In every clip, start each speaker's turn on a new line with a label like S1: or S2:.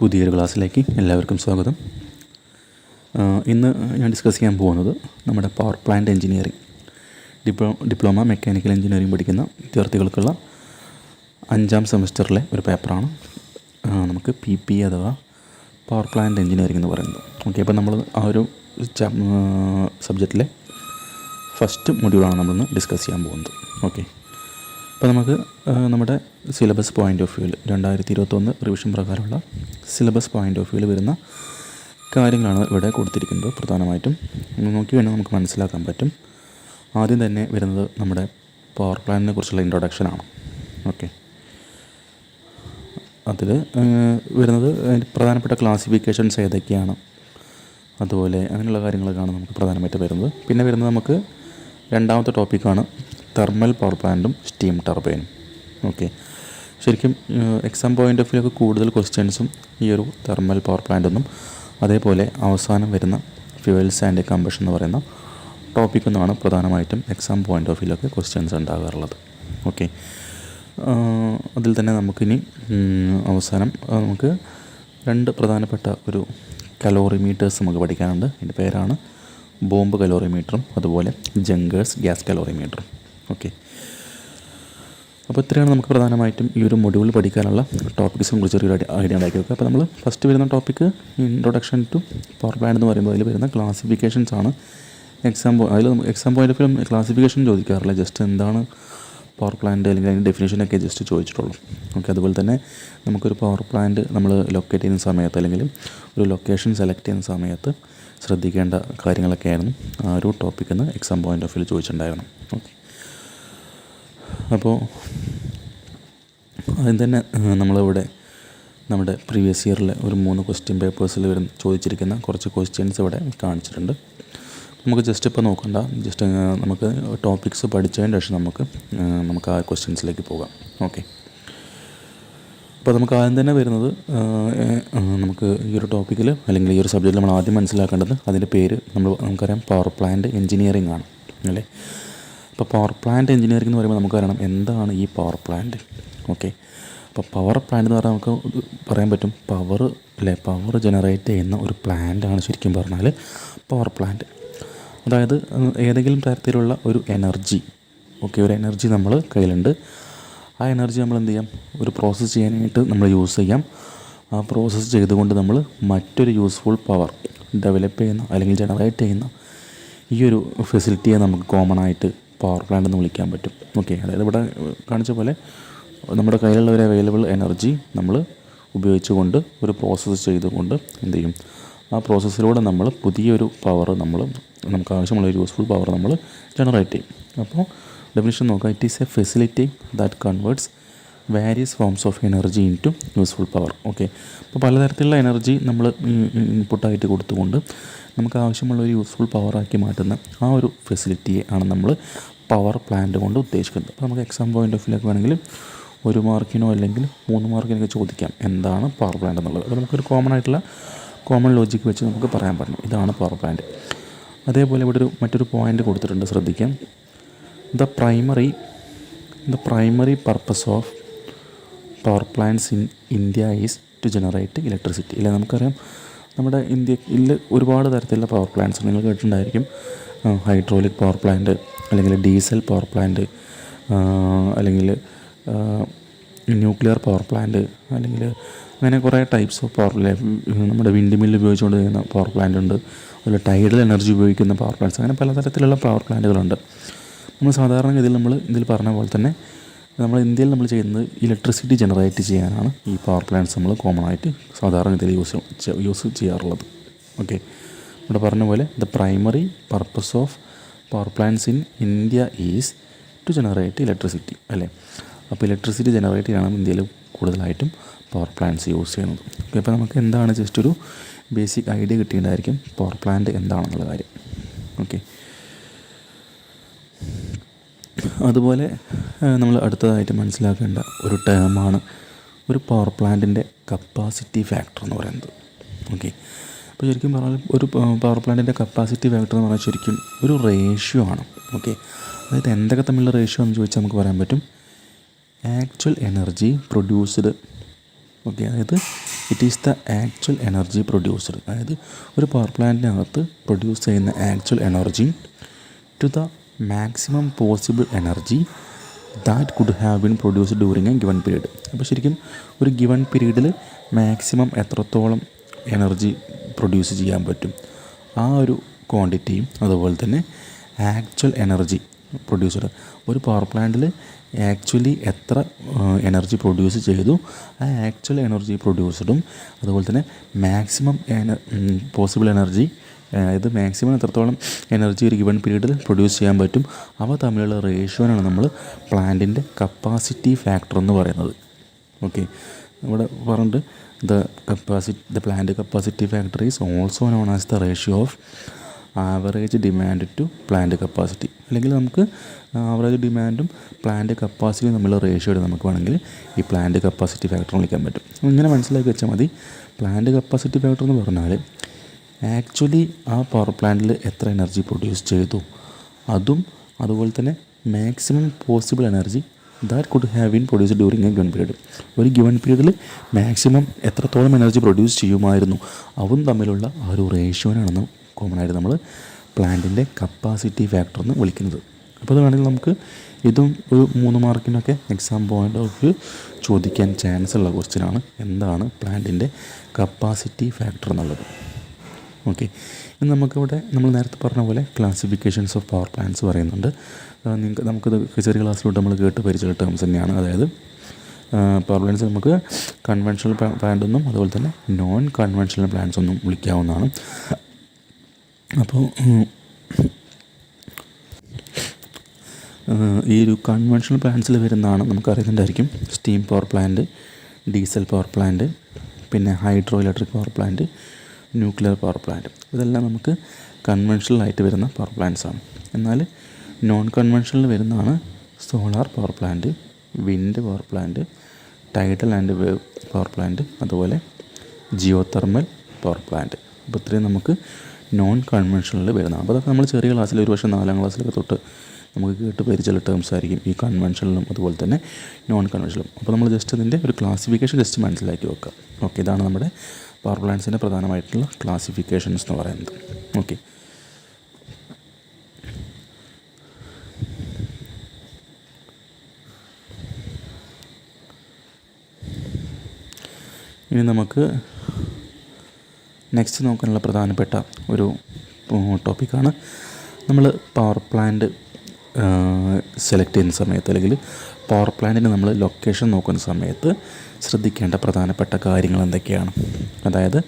S1: പുതിയൊരു ക്ലാസ്സിലേക്ക് എല്ലാവർക്കും സ്വാഗതം. ഇന്ന് ഞാൻ ഡിസ്കസ് ചെയ്യാൻ പോകുന്നത് നമ്മുടെ power plant engineering diplo diploma mechanical engineering പഠിക്കുന്ന വിദ്യാർത്ഥികൾക്കുള്ള അഞ്ചാം സെമസ്റ്ററിലെ ഒരു പേപ്പറാണ് നമുക്ക് പി പി അഥവാ പവർ പ്ലാന്റ് എഞ്ചിനീയറിംഗ് എന്ന് പറയുന്നത്. ഓക്കെ അപ്പോൾ നമ്മൾ ആ ഒരു സബ്ജക്റ്റിലെ ഫസ്റ്റ് മൊഡ്യൂളാണ് നമ്മളിന്ന് ഡിസ്കസ് ചെയ്യാൻ പോകുന്നത്. ഓക്കെ അപ്പോൾ നമുക്ക് നമ്മുടെ സിലബസ് പോയിന്റ് ഓഫ് വ്യൂവിൽ രണ്ടായിരത്തി ഇരുപത്തൊന്ന് റിവിഷൻ പ്രകാരമുള്ള സിലബസ് പോയിന്റ് ഓഫ് വ്യൂവിൽ വരുന്ന കാര്യങ്ങളാണ് ഇവിടെ കൊടുത്തിരിക്കുന്നത് പ്രധാനമായിട്ടും. നോക്കി വേണമെങ്കിൽ നമുക്ക് മനസ്സിലാക്കാൻ പറ്റും. ആദ്യം തന്നെ വരുന്നത് നമ്മുടെ പവർ പ്ലാനിനെ കുറിച്ചുള്ള ഇൻട്രൊഡക്ഷനാണ് ഓക്കെ അതിൽ വരുന്നത് പ്രധാനപ്പെട്ട ക്ലാസിഫിക്കേഷൻസ് ഏതൊക്കെയാണ്? അതുപോലെ അങ്ങനെയുള്ള കാര്യങ്ങളൊക്കെയാണ് നമുക്ക് പ്രധാനമായിട്ട് വരുന്നത്. പിന്നെ വരുന്നത് നമുക്ക് രണ്ടാമത്തെ ടോപ്പിക്കാണ് തെർമൽ പവർ പ്ലാന്റും സ്റ്റീം ടർബൈനും ഓക്കെ ശരിക്കും എക്സാം പോയിന്റ് ഓഫ് വ്യൂക്ക് കൂടുതൽ ക്വസ്റ്റ്യൻസും ഈ ഒരു തെർമൽ പവർ പ്ലാന്റൊന്നും അതേപോലെ അവസാനം വരുന്ന ഫ്യൂവൽസ് ആൻഡ് കമ്പഷൻ എന്ന് പറയുന്ന ടോപ്പിക് എന്നാണ് പ്രധാനമായിട്ടും എക്സാം പോയിന്റ് ഓഫ് വ്യൂലൊക്കെ ക്വസ്റ്റ്യൻസ് ഉണ്ടാകാറുള്ളത്. ഓക്കെ അതിൽ തന്നെ നമുക്കിനി അവസാനം നമുക്ക് രണ്ട് പ്രധാനപ്പെട്ട ഒരു കലോറിമീറ്റേഴ്സ് നമുക്ക് പഠിക്കാനുണ്ട്. എന്റെ പേരാണ് ബോംബ് കലോറിമീറ്ററും അതുപോലെ ജങ്കേഴ്സ് ഗ്യാസ് കലോറിമീറ്ററും ഓക്കെ. അപ്പോൾ ഇത്രയാണ് നമുക്ക് പ്രധാനമായിട്ടും ഈ ഒരു മൊഡ്യൂൾ പഠിക്കാനുള്ള ടോപ്പിക്സിനെ കുറിച്ച് ഒരു ഐഡിയ ഉണ്ടാക്കി വെക്കുക അപ്പോൾ നമ്മൾ ഫസ്റ്റ് വരുന്ന topic introduction to power plant എന്ന് പറയുമ്പോൾ അതിൽ വരുന്ന ക്ലാസിഫിക്കേഷൻസ് ആണ്. എക്സാം അതിൽ exam point of view classification ചോദിക്കാറില്ല. Just എന്താണ് പവർ പ്ലാന്റ് അല്ലെങ്കിൽ അതിന്റെ ഡെഫിനേഷനൊക്കെ ജസ്റ്റ് ചോദിച്ചിട്ടുള്ളൂ. ഓക്കെ അതുപോലെ തന്നെ നമുക്കൊരു പവർ പ്ലാന്റ് നമ്മൾ ലൊക്കേറ്റ് ചെയ്യുന്ന സമയത്ത് അല്ലെങ്കിൽ ഒരു ലൊക്കേഷൻ സെലക്ട് ചെയ്യുന്ന സമയത്ത് ശ്രദ്ധിക്കേണ്ട കാര്യങ്ങളൊക്കെ ആയിരുന്നു ആ ഒരു ടോപ്പിക്കിൽ നിന്ന് എക്സാം പോയിന്റ് ഓഫ് വ്യൂ ചോദിച്ചിട്ടുണ്ടായിരുന്നു. ഓക്കെ അപ്പോൾ ആദ്യം തന്നെ നമ്മളിവിടെ നമ്മുടെ പ്രീവിയസ് ഇയറിലെ ഒരു മൂന്ന് ക്വസ്റ്റ്യൻ പേപ്പേഴ്സിൽ വരുന്ന ചോദിച്ചിരിക്കുന്ന കുറച്ച് ക്വസ്റ്റ്യൻസ് ഇവിടെ കാണിച്ചിട്ടുണ്ട്. നമുക്ക് ജസ്റ്റ് ഇപ്പോൾ നോക്കണ്ട. ജസ്റ്റ് നമുക്ക് ടോപ്പിക്സ് പഠിച്ചതിന് ശേഷം നമുക്ക് നമുക്ക് ആ ക്വസ്റ്റ്യൻസിലേക്ക് പോകാം. ഓക്കെ അപ്പോൾ നമുക്ക് ആദ്യം തന്നെ വരുന്നത് നമുക്ക് ഈ ഒരു ടോപ്പിക്കിൽ അല്ലെങ്കിൽ ഈ ഒരു സബ്ജക്റ്റിൽ നമ്മൾ ആദ്യം മനസ്സിലാക്കേണ്ടത് അതിന്റെ പേര് നമ്മൾ നമുക്കറിയാം പവർ പ്ലാന്റ് എഞ്ചിനീയറിംഗ് ആണ്. അല്ലേ? അപ്പോൾ പവർ പ്ലാന്റ് എഞ്ചിനീയറിംഗ് എന്ന് പറയുമ്പോൾ നമുക്ക് അറിയണം എന്താണ് ഈ പവർ പ്ലാന്റ് ഓക്കെ അപ്പോൾ പവർ പ്ലാന്റ് എന്ന് പറഞ്ഞാൽ നമുക്ക് പറയാൻ പറ്റും പവർ അല്ലേ പവർ ജനറേറ്റ് ചെയ്യുന്ന ഒരു പ്ലാന്റാണ് ശരിക്കും പറഞ്ഞാൽ പവർ പ്ലാന്റ് അതായത് ഏതെങ്കിലും തരത്തിലുള്ള ഒരു എനർജി ഓക്കെ ഒരു എനർജി നമ്മൾ കയ്യിലുണ്ട്. ആ എനർജി നമ്മൾ എന്ത് ചെയ്യാം? ഒരു പ്രോസസ്സ് ചെയ്യാനായിട്ട് നമ്മൾ യൂസ് ചെയ്യാം. ആ പ്രോസസ്സ് ചെയ്തുകൊണ്ട് നമ്മൾ മറ്റൊരു യൂസ്ഫുൾ പവർ ഡെവലപ്പ് ചെയ്യുന്ന അല്ലെങ്കിൽ ജനറേറ്റ് ചെയ്യുന്ന ഈ ഒരു ഫെസിലിറ്റിയെ നമുക്ക് കോമൺ ആയിട്ട് പവർ പ്ലാന്റ് എന്ന് വിളിക്കാൻ പറ്റും. ഓക്കെ അതായത് ഇവിടെ കാണിച്ച പോലെ നമ്മുടെ കയ്യിലുള്ള ഒരു അവൈലബിൾ എനർജി നമ്മൾ ഉപയോഗിച്ചുകൊണ്ട് ഒരു പ്രോസസ്സ് ചെയ്തുകൊണ്ട് എന്ത് ചെയ്യും? ആ പ്രോസസ്സിലൂടെ നമ്മൾ പുതിയൊരു പവർ നമ്മൾ നമുക്ക് ആവശ്യമുള്ള ഒരു യൂസ്ഫുൾ പവർ നമ്മൾ ജനറേറ്റ് ചെയ്യും. അപ്പോൾ ഡെഫിനിഷൻ നോക്കാം. It is a facility that converts various forms of energy into useful power okay അപ്പോൾ പലതരത്തിലുള്ള എനർജി നമ്മൾ ഇൻപുട്ടായിട്ട് കൊടുത്തുകൊണ്ട് നമുക്ക് ആവശ്യമുള്ള ഒരു യൂസ്ഫുൾ പവറാക്കി മാറ്റുന്ന ആ ഒരു ഫെസിലിറ്റിയെ ആണ് നമ്മൾ പവർ പ്ലാന്റ് കൊണ്ട് ഉദ്ദേശിക്കുന്നത്. അപ്പോൾ നമുക്ക് എക്സാം പോയിന്റ് ഓഫ് വ്യൂലേക്ക് വേണമെങ്കിൽ ഒരു മാർക്കിനോ അല്ലെങ്കിൽ മൂന്ന് മാർക്കിനൊക്കെ ചോദിക്കാം. എന്താണ് പവർ പ്ലാന്റ് എന്നുള്ളത്? അപ്പോൾ നമുക്കൊരു കോമൺ ആയിട്ടുള്ള കോമൺ ലോജിക്ക് വെച്ച് നമുക്ക് പറയാൻ പറ്റും. ഇതാണ് പവർ പ്ലാന്റ് അതേപോലെ ഇവിടെ ഒരു മറ്റൊരു പോയിന്റ് കൊടുത്തിട്ടുണ്ട് ശ്രദ്ധിക്കാം. The primary the primary purpose of power plants in India is to generate electricity ഇല്ല? നമുക്കറിയാം നമ്മുടെ ഇന്ത്യയിൽ ഒരുപാട് തരത്തിലുള്ള പവർ പ്ലാന്റ്സ് നിങ്ങൾ കേട്ടിട്ടുണ്ടായിരിക്കും. ഹൈഡ്രോളിക് പവർ പ്ലാന്റ് അല്ലെങ്കിൽ ഡീസൽ പവർ പ്ലാന്റ് അല്ലെങ്കിൽ ന്യൂക്ലിയർ പവർ പ്ലാന്റ് അല്ലെങ്കിൽ അങ്ങനെ കുറേ ടൈപ്സ് ഓഫ് പവർ നമ്മുടെ വിൻഡ് മില്ല് ഉപയോഗിച്ചുകൊണ്ട് ചെയ്യുന്ന പവർ പ്ലാന്റ് ഉണ്ട്. അതുപോലെ ടൈഡൽ എനർജി ഉപയോഗിക്കുന്ന പവർ പ്ലാന്റ്സ് അങ്ങനെ പലതരത്തിലുള്ള പവർ പ്ലാന്റുകളുണ്ട് നമ്മൾ സാധാരണ ഇതിൽ നമ്മൾ ഇതിൽ പറഞ്ഞ പോലെ തന്നെ നമ്മൾ ഇന്ത്യയിൽ നമ്മൾ ചെയ്യുന്നത് ഇലക്ട്രിസിറ്റി ജനറേറ്റ് ചെയ്യാനാണ് ഈ പവർ പ്ലാന്റ്സ് നമ്മൾ കോമൺ ആയിട്ട് സാധാരണ ഇതിൽ യൂസ് യൂസ് ചെയ്യാറുള്ളത്. ഓക്കെ ഇവിടെ പറഞ്ഞ പോലെ the primary purpose of power plants in India is to generate electricity അല്ലേ? അപ്പോൾ ഇലക്ട്രിസിറ്റി ജനറേറ്റ് ചെയ്യണം ഇന്ത്യയിൽ കൂടുതലായിട്ടും പവർ പ്ലാന്റ്സ് യൂസ് ചെയ്യുന്നത്. ഓക്കെ അപ്പോൾ നമുക്ക് എന്താണ് ജസ്റ്റ് ഒരു ബേസിക് ഐഡിയ കിട്ടിയിട്ടുണ്ടായിരിക്കും പവർ പ്ലാന്റ് എന്താണെന്നുള്ള കാര്യം. ഓക്കെ അതുപോലെ നമ്മൾ അടുത്തതായിട്ട് മനസ്സിലാക്കേണ്ട ഒരു ടേമാണ് ഒരു പവർ പ്ലാന്റിന്റെ കപ്പാസിറ്റി ഫാക്ടർ എന്ന് പറയുന്നത്. ഓക്കെ അപ്പോൾ ശരിക്കും പറഞ്ഞാൽ ഒരു പവർ പ്ലാന്റിന്റെ കപ്പാസിറ്റി ഫാക്ടർ എന്ന് പറഞ്ഞാൽ ശരിക്കും ഒരു റേഷ്യോ ആണ്. ഓക്കെ അതായത് എന്തൊക്കെ തമ്മിലുള്ള റേഷ്യോ എന്ന് ചോദിച്ചാൽ നമുക്ക് പറയാൻ പറ്റും. ആക്ച്വൽ എനർജി പ്രൊഡ്യൂസ്ഡ് ഓക്കെ അതായത് it is the actual energy produced അതായത് ഒരു പവർ പ്ലാന്റിനകത്ത് പ്രൊഡ്യൂസ് ചെയ്യുന്ന actual energy to the maximum possible energy that could have been produced during a given period അപ്പോൾ ശരിക്കും ഒരു ഗിവൺ പീരീഡിൽ മാക്സിമം എത്രത്തോളം എനർജി പ്രൊഡ്യൂസ് ചെയ്യാൻ പറ്റും. ആ ഒരു ക്വാണ്ടിറ്റിയും അതുപോലെ തന്നെ ആക്ച്വൽ എനർജി പ്രൊഡ്യൂസർ ഒരു പവർ പ്ലാന്റിൽ ആക്ച്വലി എത്ര എനർജി പ്രൊഡ്യൂസ് ചെയ്തു ആ ആക്ച്വൽ എനർജി പ്രൊഡ്യൂസ്ഡും അതുപോലെ തന്നെ മാക്സിമം എന പോസിബിൾ എനർജി അതായത് മാക്സിമം എത്രത്തോളം എനർജി ഒരു ഗിവൺ പീരീഡിൽ പ്രൊഡ്യൂസ് ചെയ്യാൻ പറ്റും അവ തമ്മിലുള്ള റേഷ്യോനാണ് നമ്മൾ പ്ലാന്റിന്റെ കപ്പാസിറ്റി ഫാക്ടർ എന്ന് പറയുന്നത്. ഓക്കെ ഇവിടെ പറഞ്ഞിട്ട് the capacity the plant capacity factor is also known as the ratio of average demand to plant capacity അല്ലെങ്കിൽ നമുക്ക് ആവറേജ് ഡിമാൻഡും പ്ലാന്റ് കപ്പാസിറ്റിയും തമ്മിലുള്ള റേഷ്യോ നമുക്ക് വേണമെങ്കിൽ ഈ പ്ലാന്റ് കപ്പാസിറ്റി ഫാക്ടർ വിളിക്കാൻ പറ്റും. ഇങ്ങനെ മനസ്സിലാക്കി വെച്ചാൽ മതി. പ്ലാന്റ് കപ്പാസിറ്റി ഫാക്ടർ എന്ന് പറഞ്ഞാൽ ആക്ച്വലി ആ പവർ പ്ലാന്റിൽ എത്ര എനർജി പ്രൊഡ്യൂസ് ചെയ്തു. അതും അതുപോലെ തന്നെ maximum possible energy that could have been produce during a given period ഒരു ഗിവൺ പീരീഡിൽ മാക്സിമം എത്രത്തോളം എനർജി പ്രൊഡ്യൂസ് ചെയ്യുമായിരുന്നു? അവും തമ്മിലുള്ള ആ ഒരു റേഷ്യോനാണെന്ന് കോമൺ ആയിട്ട് നമ്മൾ പ്ലാന്റിന്റെ കപ്പാസിറ്റി ഫാക്ടർ എന്ന് വിളിക്കുന്നത്. അപ്പോൾ അത് വേണമെങ്കിൽ നമുക്ക് ഇതും ഒരു മൂന്ന് മാർക്കിനൊക്കെ എക്സാം പോയിന്റ് ഓഫ് വ്യൂ ചോദിക്കാൻ ചാൻസ് ഉള്ള ക്വസ്റ്റ്യനാണ് എന്താണ് പ്ലാന്റിന്റെ കപ്പാസിറ്റി ഫാക്ടർ എന്നുള്ളത്? ഓക്കെ ഇനി നമുക്കിവിടെ നമ്മൾ നേരത്തെ പറഞ്ഞ പോലെ ക്ലാസിഫിക്കേഷൻസ് ഓഫ് പവർ പ്ലാന്റ്സ് പറയുന്നുണ്ട്. നിങ്ങൾക്ക് നമുക്കിത് ചെറിയ ക്ലാസ്സിലോട്ട് നമ്മൾ കേട്ട് പരിചയ ടേംസ് തന്നെയാണ്. അതായത് പവർ പ്ലാന്റ്സ് നമുക്ക് കൺവെൻഷണൽ പ്ലാന്റ് എന്നും അതുപോലെ തന്നെ നോൺ കൺവെൻഷണൽ പ്ലാന്റ്സ് ഒന്നും വിളിക്കാവുന്നതാണ്. അപ്പോൾ ഈ ഒരു കൺവെൻഷണൽ പ്ലാന്റ്സിൽ വരുന്നതാണ് നമുക്കറിയുന്നുണ്ടായിരിക്കും. Steam power plant diesel power plant പിന്നെ hydroelectric power plant nuclear power plant ഇതെല്ലാം നമുക്ക് കൺവെൻഷണൽ ആയിട്ട് വരുന്ന പവർ പ്ലാന്റ്സ് ആണ്. എന്നാൽ നോൺ കൺവെൻഷനിൽ വരുന്നതാണ് solar power plant wind power plant tidal and wave power plant അതുപോലെ ജിയോ തെർമൽ പവർ പ്ലാന്റ് അപ്പോൾ ഇത്രയും നമുക്ക് നോൺ കൺവെൻഷനിൽ വരുന്നതാണ്. അപ്പോൾ അതൊക്കെ നമ്മൾ ചെറിയ ക്ലാസ്സിൽ ഒരു പക്ഷേ നാലാം ക്ലാസ്സിലൊക്കെ തൊട്ട് നമുക്ക് കേട്ട് പരിചയമുള്ള ടേംസ് ആയിരിക്കും ഈ കൺവെൻഷനിലും അതുപോലെ തന്നെ നോൺ കൺവെൻഷനിലും അപ്പോൾ നമ്മൾ ജസ്റ്റ് അതിന്റെ ഒരു ക്ലാസിഫിക്കേഷൻ ജസ്റ്റ് മനസ്സിലാക്കി വെക്കുക. ഓക്കെ ഇതാണ് നമ്മുടെ പവർ പ്ലാന്റ്സിന്റെ പ്രധാനമായിട്ടുള്ള ക്ലാസിഫിക്കേഷൻസ് എന്ന് പറയുന്നത്. ഓക്കെ ഇനി നമുക്ക് നെക്സ്റ്റ് നോക്കാനുള്ള പ്രധാനപ്പെട്ട ഒരു ടോപ്പിക്കാണ് നമ്മൾ പവർ പ്ലാന്റ് സെലക്ട് ചെയ്യുന്ന സമയത്ത് അല്ലെങ്കിൽ പവർ പ്ലാന്റിന് നമ്മൾ ലൊക്കേഷൻ നോക്കുന്ന സമയത്ത് ശ്രദ്ധിക്കേണ്ട പ്രധാനപ്പെട്ട കാര്യങ്ങൾ എന്തൊക്കെയാണ്? അതായത്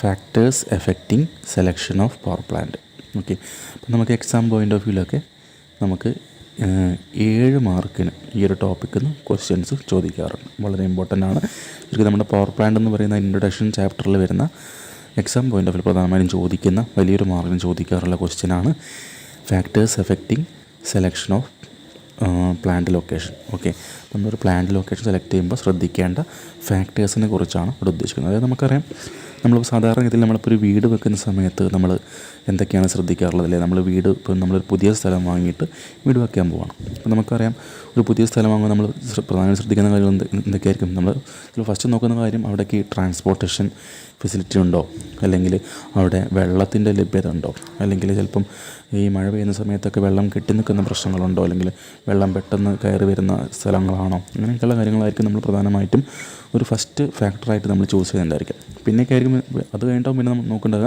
S1: factors affecting selection of power plant okay അപ്പം നമുക്ക് എക്സാം പോയിന്റ് ഓഫ് വ്യൂവിലൊക്കെ നമുക്ക് ഏഴ് മാർക്കിന് ഈ ഒരു ടോപ്പിക്കിൽ നിന്ന് ക്വസ്റ്റ്യൻസ് ചോദിക്കാറുണ്ട്. വളരെ ഇമ്പോർട്ടന്റ് ആണ്. ശരിക്കും നമ്മുടെ പവർ പ്ലാന്റ് എന്ന് പറയുന്ന ഇൻട്രൊഡക്ഷൻ ചാപ്റ്ററിൽ വരുന്ന എക്സാം പോയിന്റ് ഓഫ് പ്രധാനമായും ചോദിക്കുന്ന വലിയൊരു മാർക്കിന് ചോദിക്കാറുള്ള ക്വസ്റ്റ്യനാണ് factors affecting selection of plant location okay നമ്മളൊരു പ്ലാന്റ് ലൊക്കേഷൻ സെലക്ട് ചെയ്യുമ്പോൾ ശ്രദ്ധിക്കേണ്ട ഫാക്ടേഴ്സിനെ കുറിച്ചാണ് ഇവിടെ ഉദ്ദേശിക്കുന്നത്. അതായത് നമുക്കറിയാം നമ്മൾ സാധാരണ രീതിയിൽ നമ്മളിപ്പോൾ ഒരു വീട് വെക്കുന്ന സമയത്ത് നമ്മൾ എന്തൊക്കെയാണ് ശ്രദ്ധിക്കാറുള്ളത്? അല്ലേ? നമ്മൾ വീട് ഇപ്പോൾ നമ്മളൊരു പുതിയ സ്ഥലം വാങ്ങിയിട്ട് വീട് വെക്കാൻ പോവാണ്. അപ്പോൾ നമുക്കറിയാം ഒരു പുതിയ സ്ഥലം വാങ്ങുമ്പോൾ നമ്മൾ പ്രധാനമായിട്ട് ശ്രദ്ധിക്കുന്ന കാര്യങ്ങൾ എന്ത് എന്തൊക്കെയായിരിക്കും? നമ്മൾ ഫസ്റ്റ് നോക്കുന്ന കാര്യം അവിടേക്ക് ട്രാൻസ്പോർട്ടേഷൻ ഫെസിലിറ്റി ഉണ്ടോ? അല്ലെങ്കിൽ അവിടെ വെള്ളത്തിന്റെ ലഭ്യത ഉണ്ടോ? അല്ലെങ്കിൽ ചിലപ്പം ഈ മഴ പെയ്യുന്ന സമയത്തൊക്കെ വെള്ളം കെട്ടി നിൽക്കുന്ന പ്രശ്നങ്ങളുണ്ടോ? അല്ലെങ്കിൽ വെള്ളം പെട്ടെന്ന് കയറി വരുന്ന സ്ഥലങ്ങളാണോ? അങ്ങനെയൊക്കെയുള്ള കാര്യങ്ങളായിരിക്കും നമ്മൾ പ്രധാനമായിട്ടും ഒരു ഫസ്റ്റ് ഫാക്ടറായിട്ട് നമ്മൾ ചൂസ് ചെയ്യുന്നുണ്ടായിരിക്കും പിന്നെയൊക്കെ ആയിരിക്കും അത് കഴിഞ്ഞിട്ടാവും പിന്നെ നമ്മൾ നോക്കേണ്ടത്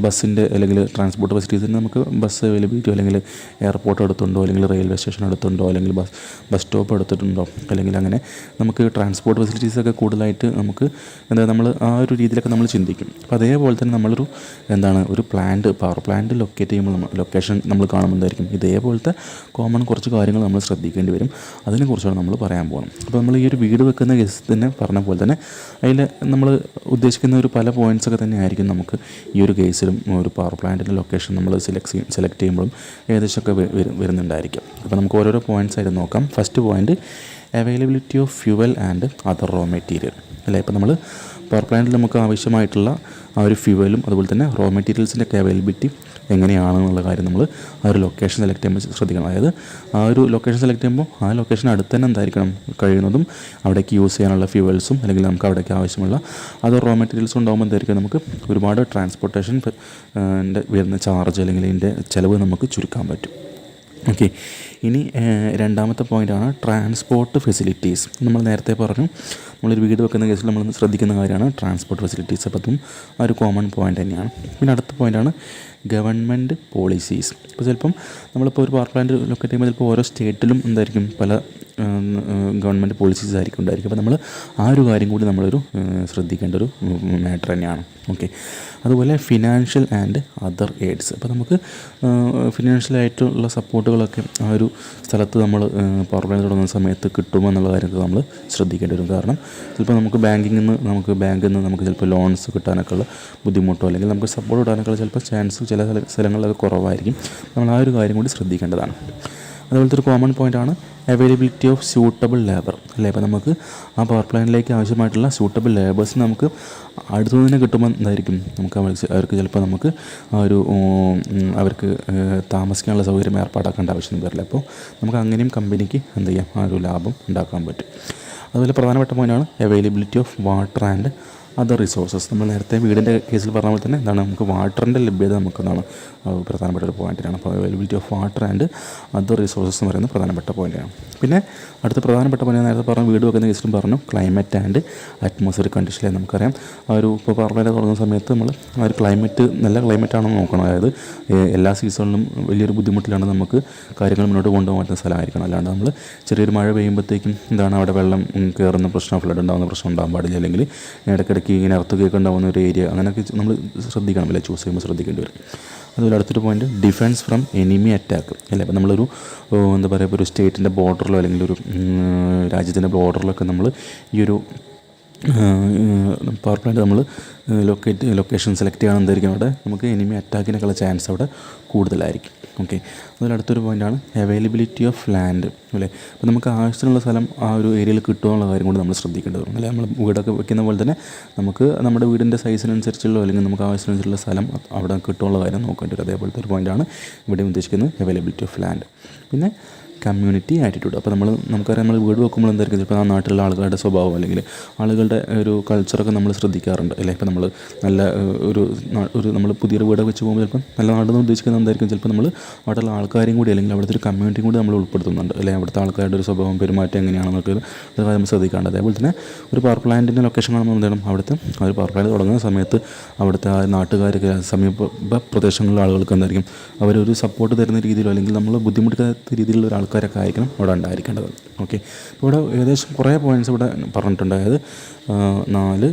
S1: ബസ്സിന്റെ അല്ലെങ്കിൽ ട്രാൻസ്പോർട്ട് ഫെസിലിറ്റീസിന് നമുക്ക് ബസ് അവൈലബിലിറ്റി അല്ലെങ്കിൽ എയർപോർട്ട് അടുത്തുണ്ടോ? അല്ലെങ്കിൽ റെയിൽവേ സ്റ്റേഷൻ അടുത്തുണ്ടോ? അല്ലെങ്കിൽ ബസ് ബസ് സ്റ്റോപ്പ് എടുത്തിട്ടുണ്ടോ അല്ലെങ്കിൽ അങ്ങനെ നമുക്ക് ട്രാൻസ്പോർട്ട് ഫെസിലിറ്റീസൊക്കെ കൂടുതലായിട്ട് നമുക്ക് എന്താ നമ്മൾ ആ ഒരു രീതിയിലൊക്കെ നമ്മൾ ചിന്തിക്കും. അപ്പോൾ അതേപോലെ തന്നെ നമ്മളൊരു എന്താണ് ഒരു പ്ലാന്റ് പവർ പ്ലാന്റ് ലൊക്കേറ്റ് ചെയ്യുമ്പോൾ നമ്മൾ ലൊക്കേഷൻ നമ്മൾ കാണുമ്പോഴായിരിക്കും. ഇതേപോലത്തെ കോമൺ കുറച്ച് കാര്യങ്ങൾ നമ്മൾ ശ്രദ്ധിക്കേണ്ടി വരും. അതിനെക്കുറിച്ചാണ് നമ്മൾ പറയാൻ പോകുന്നത്. അപ്പോൾ നമ്മൾ ഈ ഒരു വീട് വെക്കുന്ന കേസ് തന്നെ പറഞ്ഞ പോലെ തന്നെ അതിൽ നമ്മൾ ഉദ്ദേശിക്കുന്ന ഒരു പല പോയിന്റ്സ് ഒക്കെ തന്നെ ആയിരിക്കും നമുക്ക് ഈ ഒരു കേസിലും ഒരു പവർ പ്ലാന്റിന്റെ ലൊക്കേഷൻ നമ്മൾ സെലക്ട് സെലക്ട് ചെയ്യുമ്പോഴും ഏകദേശമൊക്കെ വരുന്നുണ്ടായിരിക്കും. അപ്പോൾ നമുക്ക് ഓരോരോ പോയിന്റ്സ് ആയിട്ട് നോക്കാം. First point availability of fuel and other raw material അല്ലേ? ഇപ്പോൾ നമ്മൾ പവർ പ്ലാന്റിൽ നമുക്ക് ആവശ്യമായിട്ടുള്ള ആ ഒരു ഫ്യുവലും അതുപോലെ തന്നെ റോ മെറ്റീരിയൽസിന്റെ ഒക്കെ അവൈലബിലിറ്റി എങ്ങനെയാണെന്നുള്ള കാര്യം നമ്മൾ ആ ഒരു ലൊക്കേഷൻ സെലക്ട് ചെയ്യുമ്പോൾ ശ്രദ്ധിക്കണം. അതായത് ആ ഒരു ലൊക്കേഷൻ സെലക്ട് ചെയ്യുമ്പോൾ ആ ലൊക്കേഷൻ അടുത്ത് തന്നെ എന്തായിരിക്കണം കഴിയുന്നതും അവിടേക്ക് യൂസ് ചെയ്യാനുള്ള ഫ്യൂവൽസും അല്ലെങ്കിൽ നമുക്ക് അവിടേക്ക് ആവശ്യമുള്ള അത് റോ മെറ്റീരിയൽസും ഉണ്ടാകുമ്പോൾ എന്തായിരിക്കും നമുക്ക് ഒരുപാട് ട്രാൻസ്പോർട്ടേഷൻ വരുന്ന ചാർജ് അല്ലെങ്കിൽ ഇതിന്റെ ചിലവ് നമുക്ക് ചുരുക്കാൻ പറ്റും. ഓക്കെ. ഇനി രണ്ടാമത്തെ പോയിന്റാണ് ട്രാൻസ്പോർട്ട് ഫെസിലിറ്റീസ്. നമ്മൾ നേരത്തെ പറഞ്ഞു നമ്മളൊരു വീട് വെക്കുന്ന കേസിൽ നമ്മൾ ശ്രദ്ധിക്കുന്ന കാര്യമാണ് ട്രാൻസ്പോർട്ട് ഫെസിലിറ്റീസ്. അപ്പം അതും ഒരു കോമൺ പോയിന്റ് തന്നെയാണ്. പിന്നെ അടുത്ത പോയിന്റാണ് ഗവൺമെന്റ് പോളിസീസ്. ഇപ്പോൾ ചിലപ്പം നമ്മളിപ്പോൾ ഒരു പവർ പ്ലാന്റ് ലൊക്കേറ്റ് ചെയ്യുമ്പോൾ ചിലപ്പോൾ ഓരോ സ്റ്റേറ്റിലും എന്തായിരിക്കും പല ഗവൺമെന്റ് പോളിസീസ് ആയിരിക്കും ഉണ്ടായിരിക്കും അപ്പോൾ നമ്മൾ ആ ഒരു കാര്യം കൂടി നമ്മളൊരു ശ്രദ്ധിക്കേണ്ട ഒരു മാറ്റർ തന്നെയാണ്. ഓക്കെ അതുപോലെ ഫിനാൻഷ്യൽ ആൻഡ് അതർ എയ്ഡ്സ് അപ്പോൾ നമുക്ക് ഫിനാൻഷ്യലായിട്ടുള്ള സപ്പോർട്ടുകളൊക്കെ ആ ഒരു സ്ഥലത്ത് നമ്മൾ പവർ പ്ലാന്റ് തുടങ്ങുന്ന സമയത്ത് കിട്ടുമോ എന്നുള്ള നമ്മൾ ശ്രദ്ധിക്കേണ്ടി വരും. കാരണം ചിലപ്പോൾ നമുക്ക് ബാങ്കിങ്ങിൽ നിന്ന് നമുക്ക് ബാങ്കിൽ നിന്ന് നമുക്ക് ചിലപ്പോൾ ലോൺസ് കിട്ടാനൊക്കെ ഉള്ള ബുദ്ധിമുട്ടോ അല്ലെങ്കിൽ നമുക്ക് സപ്പോർട്ട് കിട്ടാനൊക്കെ ചിലപ്പോൾ ചാൻസ് ചില സ്ഥല- സ്ഥലങ്ങളിലൊക്കെ കുറവായിരിക്കും. നമ്മൾ ആ ഒരു കാര്യം കൂടി ശ്രദ്ധിക്കേണ്ടതാണ്. അതുപോലത്തെ ഒരു കോമൺ പോയിന്റാണ് അവൈലബിലിറ്റി ഓഫ് സ്യൂട്ടബിൾ ലേബർ അല്ലേ? അപ്പോൾ നമുക്ക് ആ പവർ പ്ലാന്റിലേക്ക് ആവശ്യമായിട്ടുള്ള സ്യൂട്ടബിൾ ലേബേഴ്സ് നമുക്ക് അടുത്തു തന്നെ കിട്ടുമ്പോൾ എന്തായിരിക്കും നമുക്ക് അവർക്ക് ചിലപ്പോൾ നമുക്ക് ആ ഒരു അവർക്ക് താമസിക്കാനുള്ള സൗകര്യം ഏർപ്പാടാക്കേണ്ട ആവശ്യം വരില്ല. അപ്പോൾ നമുക്ക് അങ്ങനെയും കമ്പനിക്ക് എന്ത് ചെയ്യാം? ആ ഒരു ലാഭം ഉണ്ടാക്കാൻ പറ്റും. അതുപോലെ പ്രധാനപ്പെട്ട പോയിന്റാണ് availability of water and other resources നമ്മൾ നേരത്തെ വീടിന്റെ കേസിൽ പറഞ്ഞ പോലെ തന്നെ എന്താണ് നമുക്ക് വാട്ടറിന്റെ ലഭ്യത നമുക്കെന്നാണ് പ്രധാനപ്പെട്ട ഒരു പോയിന്റാണ് അപ്പോൾ availability of water and other resources എന്ന് പറയുന്നത് പ്രധാനപ്പെട്ട പോയിന്റാണ് പിന്നെ അടുത്ത പ്രധാനപ്പെട്ട പോയിന്റ് നേരത്തെ പറഞ്ഞ വീട് വെക്കുന്ന കേസിലും പറഞ്ഞു ക്ലൈമറ്റ് ആൻഡ് അറ്റ്മോസ്ഫിയർ കണ്ടീഷനിലെ നമുക്കറിയാം. ആ ഒരു ഇപ്പോൾ പറഞ്ഞ തുടങ്ങുന്ന സമയത്ത് നമ്മൾ ആ ഒരു ക്ലൈമറ്റ് നല്ല ക്ലൈമറ്റ് ആണെന്ന് നോക്കണം. അതായത് എല്ലാ സീസണിലും വലിയൊരു ബുദ്ധിമുട്ടിലാണ് നമുക്ക് കാര്യങ്ങൾ മുന്നോട്ട് കൊണ്ടുപോകാൻ പറ്റുന്ന സ്ഥലമായിരിക്കണം. അല്ലാണ്ട് നമ്മൾ ചെറിയൊരു മഴ പെയ്യുമ്പോഴത്തേക്കും എന്താണ് അവിടെ വെള്ളം കയറുന്ന പ്രശ്നം ഫ്ലഡ് ഉണ്ടാകുന്ന പ്രശ്നം ഉണ്ടാകാൻ പാടില്ല. അല്ലെങ്കിൽ ഇടയ്ക്കിടയ്ക്ക് ഇങ്ങനെ അർത്ഥ കേക്ക് ഉണ്ടാകുന്ന ഒരു ഏരിയ അങ്ങനെയൊക്കെ നമ്മൾ ശ്രദ്ധിക്കണം അല്ലേ? ചൂസ് ചെയ്യുമ്പോൾ ശ്രദ്ധിക്കേണ്ടി വരും. അതുപോലെ അടുത്തൊരു point defence from enemy attack അല്ലേ? അപ്പോൾ നമ്മളൊരു എന്താ പറയുക ഒരു സ്റ്റേറ്റിന്റെ ബോർഡറിലോ അല്ലെങ്കിൽ ഒരു രാജ്യത്തിന്റെ ബോർഡറിലൊക്കെ നമ്മൾ ഈ ഒരു പവർ പ്ലാന്റ് നമ്മൾ ലൊക്കേറ്റ് ലൊക്കേഷൻ സെലക്ട് ചെയ്യണം എന്തായിരിക്കും അവിടെ? നമുക്ക് എനിമി അറ്റാക്കിനൊക്കെയുള്ള ചാൻസ് അവിടെ കൂടുതലായിരിക്കും. ഓക്കെ. അതുപോലെ അടുത്തൊരു പോയിന്റാണ് അവൈലബിലിറ്റി ഓഫ് ലാൻഡ് അല്ലേ? അപ്പോൾ നമുക്ക് ആവശ്യത്തിനുള്ള സ്ഥലം ആ ഒരു ഏരിയയിൽ കിട്ടുമോ എന്നുള്ള കാര്യം കൂടി നമ്മൾ ശ്രദ്ധിക്കേണ്ടതുണ്ട് അല്ലേ? നമ്മൾ വീടൊക്കെ വെക്കുന്ന പോലെ തന്നെ നമുക്ക് നമ്മുടെ വീടിന്റെ സൈസിനനുസരിച്ചുള്ള അല്ലെങ്കിൽ നമുക്ക് ആവശ്യത്തിനനുസരിച്ചുള്ള സ്ഥലം അവിടെ കിട്ടുമുള്ള കാര്യം നോക്കേണ്ടി വരും. അതേപോലത്തെ ഒരു പോയിന്റാണ് ഇവിടെ ഉദ്ദേശിക്കുന്നത് അവൈലബിലിറ്റി ഓഫ് ലാൻഡ് പിന്നെ കമ്മ്യൂണിറ്റി ആറ്റിറ്റ്യൂഡ് അപ്പോൾ നമ്മൾ നമുക്കറിയാം നമ്മൾ വീട് വെക്കുമ്പോൾ എന്തായിരിക്കും? ചിലപ്പോൾ ആ നാട്ടിലുള്ള ആളുകളുടെ സ്വഭാവം അല്ലെങ്കിൽ ആളുകളുടെ ഒരു കൾച്ചറൊക്കെ നമ്മൾ ശ്രദ്ധിക്കാറുണ്ട്. അല്ലേ? ഇപ്പോൾ നമ്മൾ നല്ല ഒരു ഒരു നമ്മൾ പുതിയൊരു വീട് വെച്ച് പോകുമ്പോൾ ചിലപ്പം നല്ല നാടെന്ന് ഉദ്ദേശിക്കുന്നത് എന്തായിരിക്കും? ചിലപ്പോൾ നമ്മൾ അവിടെയുള്ള ആൾക്കാരെയും കൂടി അല്ലെങ്കിൽ അവിടുത്തെ ഒരു കമ്മ്യൂണിറ്റിയും കൂടി നമ്മൾ ഉൾപ്പെടുത്തുന്നുണ്ട്. അല്ലെങ്കിൽ അവിടുത്തെ ആൾക്കാരുടെ ഒരു സ്വഭാവം പെരുമാറ്റം എങ്ങനെയാണെന്നൊക്കെ നമ്മൾ ശ്രദ്ധിക്കാറുണ്ട്. അതേപോലെ തന്നെ ഒരു പവർ പ്ലാന്റിന്റെ ലൊക്കേഷൻ കാണുമ്പോൾ എന്ത് ചെയ്യണം അവിടുത്തെ ആ ഒരു പവർ പ്ലാന്റ് തുടങ്ങുന്ന സമയത്ത് അവിടുത്തെ ആ നാട്ടുകാർക്ക് സമീപ പ്രദേശങ്ങളിലെ ആളുകൾക്ക് എന്തായിരിക്കും? അവരൊരു സപ്പോർട്ട് തരുന്ന രീതിയിലോ അല്ലെങ്കിൽ നമ്മൾ ബുദ്ധിമുട്ടിക്കാത്ത രീതിയിലുള്ള ഒരു ആൾക്കാരൊക്കെ ആയിരിക്കണം ഇവിടെ ഉണ്ടായിരിക്കേണ്ടത്. ഓക്കെ അപ്പോൾ ഇവിടെ ഏകദേശം കുറേ പോയിന്റ്സ് ഇവിടെ പറഞ്ഞിട്ടുണ്ട്. അതായത് നാല്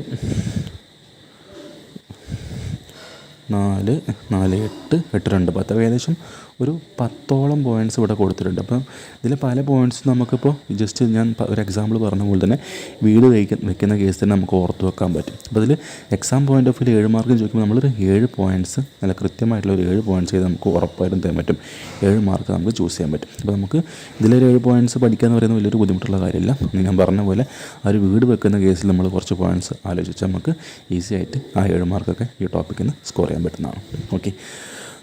S1: നാല് നാല് എട്ട് എട്ട് രണ്ട്. പത്ത്. ഏകദേശം ഒരു പത്തോളം പോയിന്റ്സ് ഇവിടെ കൊടുത്തിട്ടുണ്ട്. അപ്പം ഇതിൽ പല പോയിന്റ്സ് നമുക്കിപ്പോൾ ജസ്റ്റ് ഞാൻ ഒരു എക്സാമ്പിൾ പറഞ്ഞ പോലെ തന്നെ വീട് വെക്കുന്ന കേസ് തന്നെ നമുക്ക് ഓർത്ത് വെക്കാൻ പറ്റും. അപ്പോൾ അതിൽ എക്സാം പോയിന്റ് ഓഫ് വ്യൂ ഏഴ് മാർക്ക് ചോദിക്കുമ്പോൾ നമ്മളൊരു ഏഴ് പോയിന്റ്സ് നല്ല കൃത്യമായിട്ടുള്ള ഒരു ഏഴ് പോയിന്റ്സ് ചെയ്ത് നമുക്ക് ഉറപ്പായിട്ടും തരാൻ പറ്റും. ഏഴ് മാർക്ക് നമുക്ക് ചൂസ് ചെയ്യാൻ പറ്റും. അപ്പോൾ നമുക്ക് ഇതിലൊരു ഏഴ് പോയിന്റ്സ് പഠിക്കുക പറയുന്ന വലിയൊരു ബുദ്ധിമുട്ടുള്ള കാര്യമില്ല. ഞാൻ പറഞ്ഞ പോലെ ആ ഒരു വീട് വെക്കുന്ന കേസിൽ നമ്മൾ കുറച്ച് പോയിന്റ്സ് ആലോചിച്ചാൽ നമുക്ക് ഈസി ആയിട്ട് ആ ഏഴ് മാർക്കൊക്കെ ഈ ടോപ്പിക്കിൽ നിന്ന് സ്കോർ ചെയ്യാൻ പറ്റുന്നതാണ്. ഓക്കെ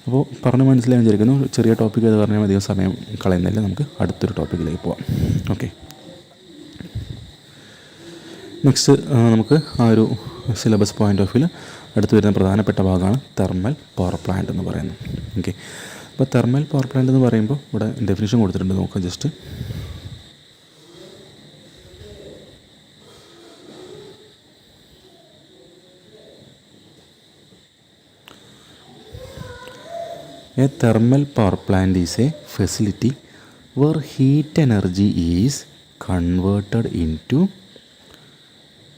S1: അപ്പോൾ പറഞ്ഞ് മനസ്സിലായി വിചാരിക്കുന്നു. ചെറിയ ടോപ്പിക് അത് പറഞ്ഞാൽ അധികം സമയം കളയുന്നില്ല. നമുക്ക് അടുത്തൊരു ടോപ്പിക്കിലേക്ക് പോവാം. ഓക്കെ നെക്സ്റ്റ് നമുക്ക് ആ ഒരു സിലബസ് പോയിന്റ് ഓഫ് വ്യൂ അടുത്ത് വരുന്ന പ്രധാനപ്പെട്ട ഭാഗമാണ് തെർമൽ പവർ പ്ലാന്റ് എന്ന് പറയുന്നത്. ഓക്കെ അപ്പോൾ തെർമൽ പവർ പ്ലാന്റ് എന്ന് പറയുമ്പോൾ ഇവിടെ ഡെഫിനിഷൻ കൊടുത്തിട്ടുണ്ട്. നോക്കാം just A power plant is a facility facility heat energy is converted into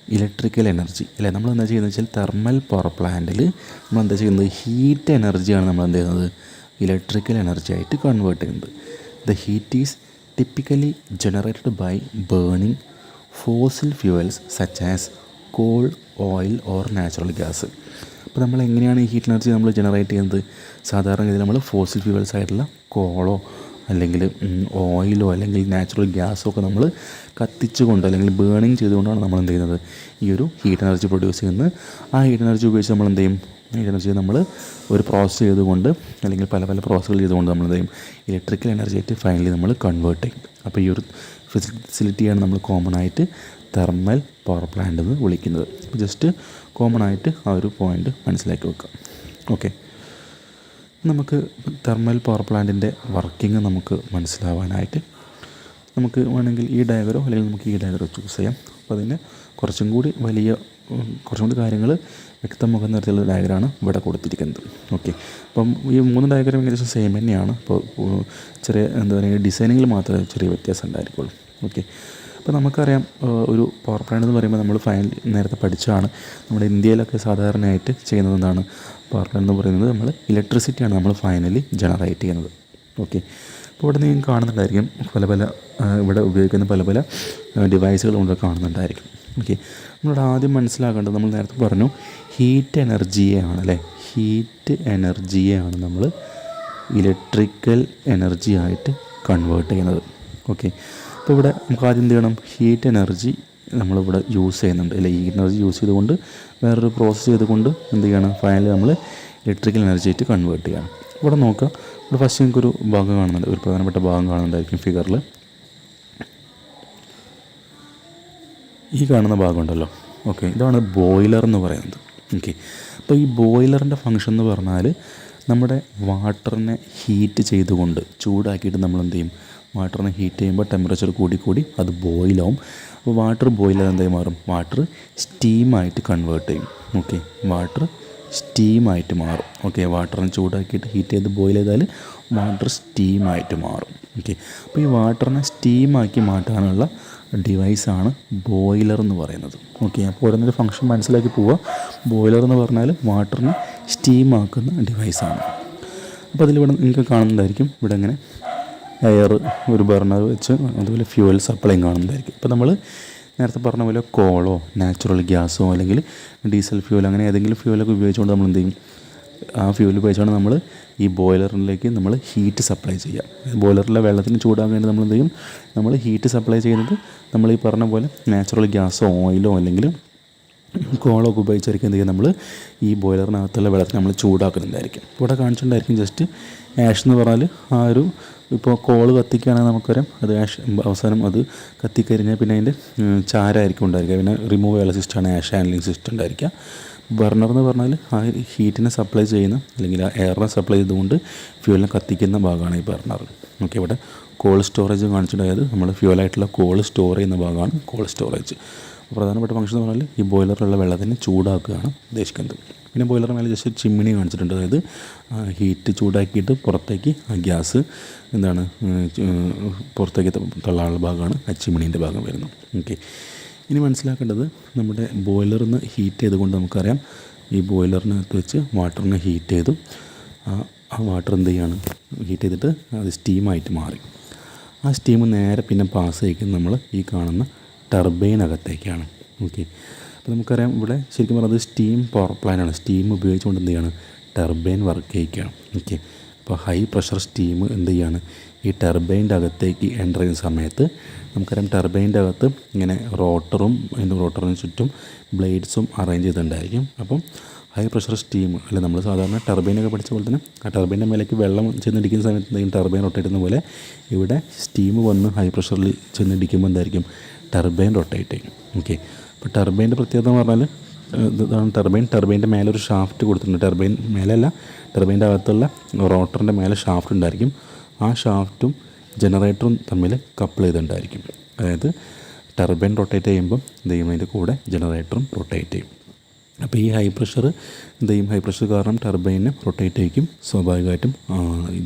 S1: electrical energy അല്ലേ? നമ്മൾ എന്താ ചെയ്യുന്നത് വെച്ചാൽ തെർമൽ പവർ പ്ലാന്റിൽ നമ്മൾ എന്താ ചെയ്യുന്നത്? ഹീറ്റ് എനർജിയാണ് നമ്മൾ എന്ത് ചെയ്യുന്നത്? ഇലക്ട്രിക്കൽ എനർജി ആയിട്ട് കൺവേർട്ട് ചെയ്യുന്നത്. The heat is typically generated by burning fossil fuels such as coal oil or natural gas അപ്പോൾ നമ്മൾ എങ്ങനെയാണ് ഈ ഹീറ്റ് എനർജി നമ്മൾ ജനറേറ്റ് ചെയ്യുന്നത്? സാധാരണ രീതിയിൽ നമ്മൾ ഫോസിൽ ഫ്യൂവൽസ് ആയിട്ടുള്ള കോളോ അല്ലെങ്കിൽ ഓയിലോ അല്ലെങ്കിൽ നാച്ചുറൽ ഗ്യാസോ ഒക്കെ നമ്മൾ കത്തിച്ചുകൊണ്ട് അല്ലെങ്കിൽ ബേണിങ് ചെയ്തുകൊണ്ടാണ് നമ്മൾ എന്ത് ചെയ്യുന്നത്? ഈ ഒരു ഹീറ്റ് എനർജി പ്രൊഡ്യൂസ് ചെയ്യുന്നത്. ആ ഹീറ്റ് എനർജി ഉപയോഗിച്ച് നമ്മൾ എന്ത് ചെയ്യും? ഹീറ്റ് എനർജി നമ്മൾ ഒരു പ്രോസസ്സ് ചെയ്തുകൊണ്ട് അല്ലെങ്കിൽ പല പല പ്രോസസ്സുകൾ ചെയ്തുകൊണ്ട് നമ്മൾ എന്ത് ചെയ്യും? ഇലക്ട്രിക്കൽ എനർജി ആയിട്ട് ഫൈനലി നമ്മൾ കൺവേർട്ട് ചെയ്യും. അപ്പോൾ ഈ ഒരു ഫെസിലിറ്റിയാണ് നമ്മൾ കോമൺ ആയിട്ട് തെർമൽ പവർ പ്ലാന്റ് എന്ന് വിളിക്കുന്നത്. ജസ്റ്റ് കോമൺ ആയിട്ട് ആ ഒരു പോയിന്റ് മനസ്സിലാക്കി വെക്കുക ഓക്കെ നമുക്ക് തെർമൽ പവർ പ്ലാന്റിന്റെ വർക്കിംഗ് നമുക്ക് മനസ്സിലാവാനായിട്ട് നമുക്ക് വേണമെങ്കിൽ ഈ ഡയഗ്രോ അല്ലെങ്കിൽ നമുക്ക് ഈ ഡയഗ്രോ ചൂസ് ചെയ്യാം. അപ്പോൾ അതിന് കുറച്ചും കൂടി വലിയ കുറച്ചും കൂടി കാര്യങ്ങൾ വ്യക്തമാക്കുന്ന തരത്തിലുള്ള ഡയഗ്രാണ് ഇവിടെ കൊടുത്തിരിക്കുന്നത്. ഓക്കെ അപ്പം ഈ മൂന്ന് ഡയഗ്രാം ഏകദേശം സെയിം തന്നെയാണ്. അപ്പോൾ ചെറിയ എന്താ പറയുക ഡിസൈനിങ്ങിൽ മാത്രമേ ചെറിയ വ്യത്യാസം ഉണ്ടായിരിക്കുള്ളൂ. ഓക്കെ അപ്പോൾ നമുക്കറിയാം ഒരു പവർ പ്ലാന്റ് എന്ന് പറയുമ്പോൾ നമ്മൾ ഫൈനൽ നേരത്തെ പഠിച്ചതാണ്. നമ്മുടെ ഇന്ത്യയിലൊക്കെ സാധാരണയായിട്ട് ചെയ്യുന്നത് എന്താണ് പവർ പ്ലാന്റ് എന്ന് പറയുന്നത് നമ്മൾ ഇലക്ട്രിസിറ്റിയാണ് നമ്മൾ ഫൈനലി ജനറേറ്റ് ചെയ്യുന്നത്. ഓക്കെ അപ്പോൾ ഇവിടെ നിങ്ങൾ കാണുന്നുണ്ടായിരിക്കും പല പല ഇവിടെ ഉപയോഗിക്കുന്ന പല പല ഡിവൈസുകൾ ഇവിടെ കാണുന്നുണ്ടായിരിക്കും. ഓക്കെ നമ്മളിവിടെ ആദ്യം മനസ്സിലാക്കേണ്ടത് നമ്മൾ നേരത്തെ പറഞ്ഞു ഹീറ്റ് എനർജിയെയാണ് അല്ലേ? ഹീറ്റ് എനർജിയെയാണ് നമ്മൾ ഇലക്ട്രിക്കൽ എനർജി ആയിട്ട് കൺവേർട്ട് ചെയ്യുന്നത്. ഓക്കെ അപ്പോൾ ഇവിടെ നമുക്ക് ആദ്യം എന്ത് ചെയ്യണം? ഹീറ്റ് എനർജി നമ്മളിവിടെ യൂസ് ചെയ്യുന്നുണ്ട്. അല്ലെ? ഈ എനർജി യൂസ് ചെയ്തുകൊണ്ട് വേറൊരു പ്രോസസ്സ് ചെയ്തുകൊണ്ട് എന്ത് ചെയ്യണം? ഫൈനലി നമ്മൾ ഇലക്ട്രിക്കൽ എനർജി ആയിട്ട് കൺവേർട്ട് ചെയ്യണം. ഇവിടെ നോക്കുക ഇവിടെ ഫസ്റ്റ് നമുക്കൊരു ഭാഗം കാണുന്നുണ്ട്. ഒരു പ്രധാനപ്പെട്ട ഭാഗം കാണുന്നുണ്ടായിരിക്കും ഫിഗറിൽ ഈ കാണുന്ന ഭാഗം ഉണ്ടല്ലോ. ഓക്കെ ഇതാണ് ബോയിലർ എന്ന് പറയുന്നത്. ഓക്കെ അപ്പോൾ ഈ ബോയിലറിന്റെ ഫങ്ഷൻ എന്ന് പറഞ്ഞാൽ നമ്മുടെ വാട്ടറിനെ ഹീറ്റ് ചെയ്തുകൊണ്ട് ചൂടാക്കിയിട്ട് നമ്മൾ എന്ത് ചെയ്യും? വാട്ടറിനെ ഹീറ്റ് ചെയ്യുമ്പോൾ ടെമ്പറേച്ചർ കൂടി കൂടി അത് ബോയിലാവും അപ്പോൾ വാട്ടർ ബോയിലർ എന്തായി മാറും? വാട്ടർ സ്റ്റീമായിട്ട് കൺവേർട്ട് ചെയ്യും. ഓക്കെ വാട്ടർ സ്റ്റീമായിട്ട് മാറും. ഓക്കെ വാട്ടറിനെ ചൂടാക്കിയിട്ട് ഹീറ്റ് ചെയ്ത് ബോയിൽ ചെയ്താൽ വാട്ടർ സ്റ്റീമായിട്ട് മാറും. ഓക്കെ അപ്പോൾ ഈ വാട്ടറിനെ സ്റ്റീമാക്കി മാറ്റാനുള്ള ഡിവൈസാണ് ബോയിലർ എന്ന് പറയുന്നത്. ഓക്കെ അപ്പോൾ ഓരോന്നൊരു ഫംഗ്ഷൻ മനസ്സിലാക്കി പോവുക. ബോയിലർ എന്ന് പറഞ്ഞാൽ വാട്ടറിനെ സ്റ്റീമാക്കുന്ന ഡിവൈസാണ് അപ്പോൾ അതിലിവിടെ നിങ്ങൾക്ക് കാണുന്നതായിരിക്കും. ഇവിടെ ഇങ്ങനെ എയർ ഒരു ബർണർ വെച്ച് അതുപോലെ ഫ്യൂവൽ സപ്ലൈയും കാണുന്നതായിരിക്കും. അപ്പോൾ നമ്മൾ നേരത്തെ പറഞ്ഞ പോലെ കോളോ നാച്ചുറൽ ഗ്യാസോ അല്ലെങ്കിൽ ഡീസൽ ഫ്യൂവൽ അങ്ങനെ ഏതെങ്കിലും ഫ്യൂവലൊക്കെ ഉപയോഗിച്ചുകൊണ്ട് നമ്മൾ എന്ത് ചെയ്യും? ആ ഫ്യൂവൽ ഉപയോഗിച്ചാണ് നമ്മൾ ഈ ബോയിലറിലേക്ക് നമ്മൾ ഹീറ്റ് സപ്ലൈ ചെയ്യുക. ബോയിലറിലെ വെള്ളത്തിന് ചൂടാൻ വേണ്ടി നമ്മൾ എന്ത് ചെയ്യും? നമ്മൾ ഹീറ്റ് സപ്ലൈ ചെയ്യുന്നത് നമ്മൾ ഈ പറഞ്ഞ പോലെ നാച്ചുറൽ ഗ്യാസോ ഓയിലോ അല്ലെങ്കിൽ കോളൊക്കെ ഉപയോഗിച്ചായിരിക്കും എന്ത് ചെയ്യും നമ്മൾ ഈ ബോയിലറിനകത്തുള്ള വെള്ളത്തിന് നമ്മൾ ചൂടാക്കുന്നുണ്ടായിരിക്കും ഇവിടെ കാണിച്ചിട്ടുണ്ടായിരിക്കും ജസ്റ്റ് ആഷ് എന്ന് പറഞ്ഞാൽ ആ ഒരു ഇപ്പോൾ കോൾ കത്തിക്കുകയാണെങ്കിൽ നമുക്കറിയാം. അത് ആഷ് അവസാനം അത് കത്തിക്കരിഞ്ഞാൽ പിന്നെ അതിന്റെ ചാരായിരിക്കും ഉണ്ടായിരിക്കുക. പിന്നെ റിമൂവ് ചെയ്യാനുള്ള സിസ്റ്റമാണ് ആഷ് ഹാൻഡ്ലിംഗ് സിസ്റ്റം ഉണ്ടായിരിക്കുക. ബർണർ എന്ന് പറഞ്ഞാൽ ആ ഹീറ്റിനെ സപ്ലൈ ചെയ്യുന്ന അല്ലെങ്കിൽ ആ എയറിനെ സപ്ലൈ ചെയ്തുകൊണ്ട് ഫ്യൂവലിനെ കത്തിക്കുന്ന ഭാഗമാണ് ഈ ബർണർ ഓക്കെ ഇവിടെ കോൾ സ്റ്റോറേജ് കാണിച്ചിട്ടുണ്ടായത് നമ്മൾ ഫ്യൂവലായിട്ടുള്ള കോൾ സ്റ്റോർ ചെയ്യുന്ന ഭാഗമാണ് കോൾ സ്റ്റോറേജ് പ്രധാനപ്പെട്ട ഫംഗ്ഷൻ എന്ന് പറഞ്ഞാൽ ഈ ബോയിലറിലുള്ള വെള്ളത്തിനെ ചൂടാക്കുകയാണ് ഉദ്ദേശിക്കുന്നത്. പിന്നെ ബോയിലർ മേലെ ജസ്റ്റ് ചിമ്മിണി കാണിച്ചിട്ടുണ്ട്. അതായത് ഹീറ്റ് ചൂടാക്കിയിട്ട് പുറത്തേക്ക് ആ ഗ്യാസ് എന്താണ് പുറത്തേക്ക് തള്ളാനുള്ള ഭാഗമാണ് ആ ചിമ്മിണീന്റെ ഭാഗം വരുന്നത്. ഓക്കെ ഇനി മനസ്സിലാക്കേണ്ടത് നമ്മുടെ ബോയിലറിൽ നിന്ന് ഹീറ്റ് ചെയ്തുകൊണ്ട് നമുക്കറിയാം? ഈ ബോയിലറിനകത്ത് വെച്ച് വാട്ടറിനെ ഹീറ്റ് ചെയ്തു. ആ വാട്ടർ എന്ത് ചെയ്യാണ്? ഹീറ്റ് ചെയ്തിട്ട് അത് സ്റ്റീമായിട്ട് മാറി. ആ സ്റ്റീം നേരെ പിന്നെ പാസ് ചെയ്യിക്കുന്നത് നമ്മൾ ഈ കാണുന്ന ടർബൈനകത്തേക്കാണ് ഓക്കെ അപ്പോൾ നമുക്കറിയാം ഇവിടെ ശരിക്കും പറഞ്ഞത് സ്റ്റീം പവർ പ്ലാനാണ് സ്റ്റീം ഉപയോഗിച്ചുകൊണ്ട് എന്ത് ചെയ്യാണ്? ടർബൈൻ വർക്ക് ചെയ്യിക്കുകയാണ്. ഓക്കെ അപ്പോൾ ഹൈ പ്രഷർ സ്റ്റീം എന്ത് ചെയ്യാണ്? ഈ ടർബൈന്റെ അകത്തേക്ക് എന്റർ ചെയ്യുന്ന സമയത്ത് നമുക്കറിയാം ടർബൈന്റെ അകത്ത് ഇങ്ങനെ റോട്ടറും അതിന്റെ റോട്ടറിന് ചുറ്റും ബ്ലേഡ്സും അറേഞ്ച് ചെയ്തിട്ടുണ്ടായിരിക്കും. അപ്പം ഹൈ പ്രഷർ സ്റ്റീം അല്ലെ നമ്മൾ സാധാരണ ടർബൈനൊക്കെ പഠിച്ച പോലെ തന്നെ ആ ടർബൈന്റെ മേലേക്ക് വെള്ളം ചെന്നിടിക്കുന്ന സമയത്ത് എന്തെങ്കിലും ടർബൈൻ ചെയ്യുന്ന പോലെ ഇവിടെ സ്റ്റീം വന്ന് ഹൈ പ്രഷറിൽ ചെന്നിടിക്കുമ്പോൾ എന്തായിരിക്കും? ടർബൈൻ റൊട്ടേറ്റ് ചെയ്യും. ഓക്കെ അപ്പോൾ ടർബൈന്റെ പ്രത്യേകത എന്ന് പറഞ്ഞാൽ ഇതാണ് ടർബൈൻ. ടർബൈന്റെ മേലെ ഒരു ഷാഫ്റ്റ് കൊടുത്തിട്ടുണ്ട്. ടർബൈൻ മേലല്ല ടർബൈന്റെ അകത്തുള്ള റോട്ടറിന്റെ മേലെ ഷാഫ്റ്റ് ഉണ്ടായിരിക്കും. ആ ഷാഫ്റ്റും ജനറേറ്ററും തമ്മിൽ കപ്പിൾ ചെയ്തിട്ടുണ്ടായിരിക്കും. അതായത് ടർബൈൻ റൊട്ടേറ്റ് ചെയ്യുമ്പം ചെയ്യും? അതിന്റെ കൂടെ ജനറേറ്ററും റൊട്ടേറ്റ് ചെയ്യും. അപ്പോൾ ഈ ഹൈ പ്രഷർ ചെയ്യും? ഹൈ പ്രഷർ കാരണം ടർബൈനെ റൊട്ടേറ്റ് ചെയ്യും സ്വാഭാവികമായിട്ടും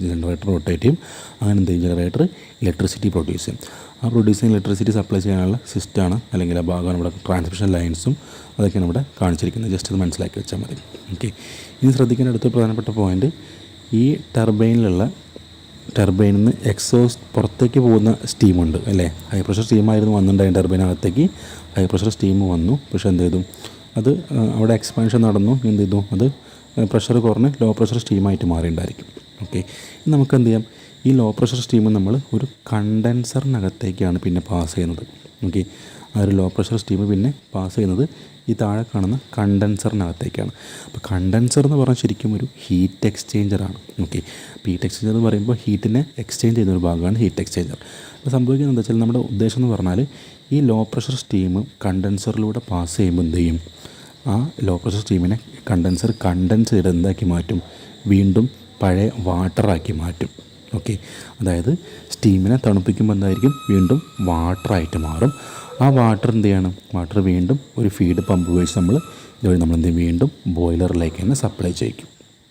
S1: ജനറേറ്റർ റൊട്ടേറ്റ് ചെയ്യും. അങ്ങനെ എന്ത് ചെയ്യും? ജനറേറ്റർ ഇലക്ട്രിസിറ്റി പ്രൊഡ്യൂസ് ചെയ്യും. ആ പ്രൊഡ്യൂസിങ് ഇലക്ട്രിസിറ്റി സപ്ലൈ ചെയ്യാനുള്ള സിസ്റ്റമാണ് അല്ലെങ്കിൽ ആ ഭാഗമാണ് ഇവിടെ ട്രാൻസ്മിഷൻ ലൈൻസും അതൊക്കെയാണ് ഇവിടെ കാണിച്ചിരിക്കുന്നത്. ജസ്റ്റ് അത് മനസ്സിലാക്കി വെച്ചാൽ മതി. ഓക്കെ ഇനി ശ്രദ്ധിക്കേണ്ട അടുത്ത പ്രധാനപ്പെട്ട പോയിന്റ് ഈ ടർബൈനിലുള്ള ടർബൈനിൽ നിന്ന് എക്സോസ്റ്റ് പുറത്തേക്ക് പോകുന്ന സ്റ്റീമുണ്ട് അല്ലേ? ഹൈ പ്രഷർ സ്റ്റീമായിരുന്നു വന്നിട്ടുണ്ടായി ടർബൈനകത്തേക്ക് ഹൈ പ്രഷർ സ്റ്റീം വന്നു. പക്ഷേ എന്ത് ചെയ്തു? അത് അവിടെ എക്സ്പാൻഷൻ നടന്നു. എന്ത് ചെയ്തു? അത് പ്രഷർ കുറഞ്ഞ് ലോ പ്രഷർ സ്റ്റീമായിട്ട് മാറിയിട്ടുണ്ടായിരിക്കും. ഓക്കെ നമുക്ക് എന്ത് ചെയ്യാം? ഈ ലോ പ്രഷർ സ്റ്റീം നമ്മൾ ഒരു കണ്ടൻസറിനകത്തേക്കാണ് പിന്നെ പാസ് ചെയ്യുന്നത്. ഓക്കെ ആ ഒരു ലോ പ്രഷർ സ്റ്റീം പിന്നെ പാസ് ചെയ്യുന്നത് ഈ താഴെ കാണുന്ന കണ്ടൻസറിനകത്തേക്കാണ് അപ്പോൾ കണ്ടൻസർ എന്ന് പറഞ്ഞാൽ ശരിക്കും ഒരു ഹീറ്റ് എക്സ്ചേഞ്ചറാണ് ഓക്കെ അപ്പോൾ ഹീറ്റ് എക്സ്ചേഞ്ചർ എന്ന് പറയുമ്പോൾ ഹീറ്റിനെ എക്സ്ചേഞ്ച് ചെയ്യുന്ന ഒരു ഭാഗമാണ് ഹീറ്റ് എക്സ്ചേഞ്ചർ അപ്പോൾ സംഭവിക്കുന്നത് എന്താ വെച്ചാൽ നമ്മുടെ ഉദ്ദേശം എന്ന് പറഞ്ഞാൽ ഈ ലോ പ്രഷർ സ്റ്റീം കണ്ടൻസറിലൂടെ പാസ് ചെയ്യുമ്പോൾ എന്ത് ചെയ്യും? ആ ലോ പ്രഷർ സ്റ്റീമിനെ കണ്ടൻസർ കണ്ടൻസ് ചെയ്ത് എന്താക്കി മാറ്റും? വീണ്ടും പഴയ വാട്ടറാക്കി മാറ്റും. ഓക്കെ. അതായത് സ്റ്റീമിനെ തണുപ്പിക്കുമ്പോൾ എന്തായിരിക്കും? വീണ്ടും വാട്ടറായിട്ട് മാറും. ആ വാട്ടർ എന്ത് ചെയ്യണം? വാട്ടർ വീണ്ടും ഒരു ഫീഡ് പമ്പ് ഉപയോഗിച്ച് നമ്മൾ ഇതുവഴി നമ്മൾ എന്ത് വീണ്ടും ബോയിലറിലേക്ക് തന്നെ സപ്ലൈ ചെയ്യിക്കും.